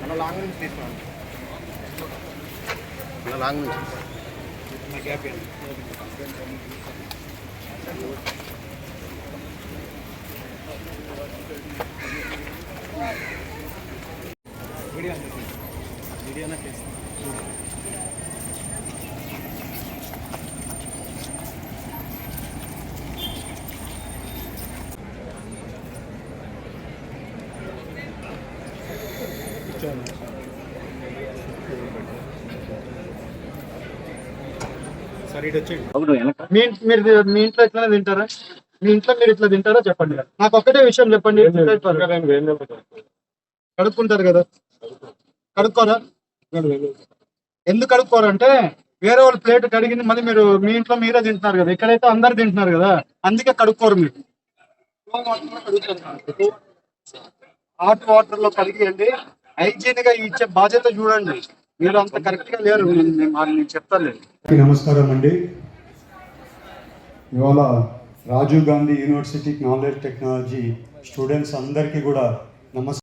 మన లాంగ్ నుంచి తీసుకున్నాను మన లాంగ్ నుంచి. వీడియో వీడియోనా చేస్తాను మీరు మీ ఇంట్లో ఇట్లా తింటారా? మీ ఇంట్లో మీరు ఇట్లా తింటారా? చెప్పండి. నాకు ఒక్కటే విషయం చెప్పండి. కడుక్కుంటారు కదా. కడుక్కోరా? ఎందుకు కడుక్కోరంటే వేరే వాళ్ళ ప్లేట్ కడిగింది మళ్ళీ మీరు మీ ఇంట్లో మీరే తింటున్నారు కదా. ఇక్కడైతే అందరు తింటున్నారు కదా. అందుకే కడుక్కోరు మీరు. హాట్ వాటర్లో కడిగియండి. హైజీన్గా ఇచ్చే బాధ్యత చూడండి. మీరు అంత కరెక్ట్గా లేరు. నేను- చెప్తాను నమస్కారం అండి. ఇవాళ Rajiv Gandhi university knowledge technology students అందరికీ కూడా నమస్కారం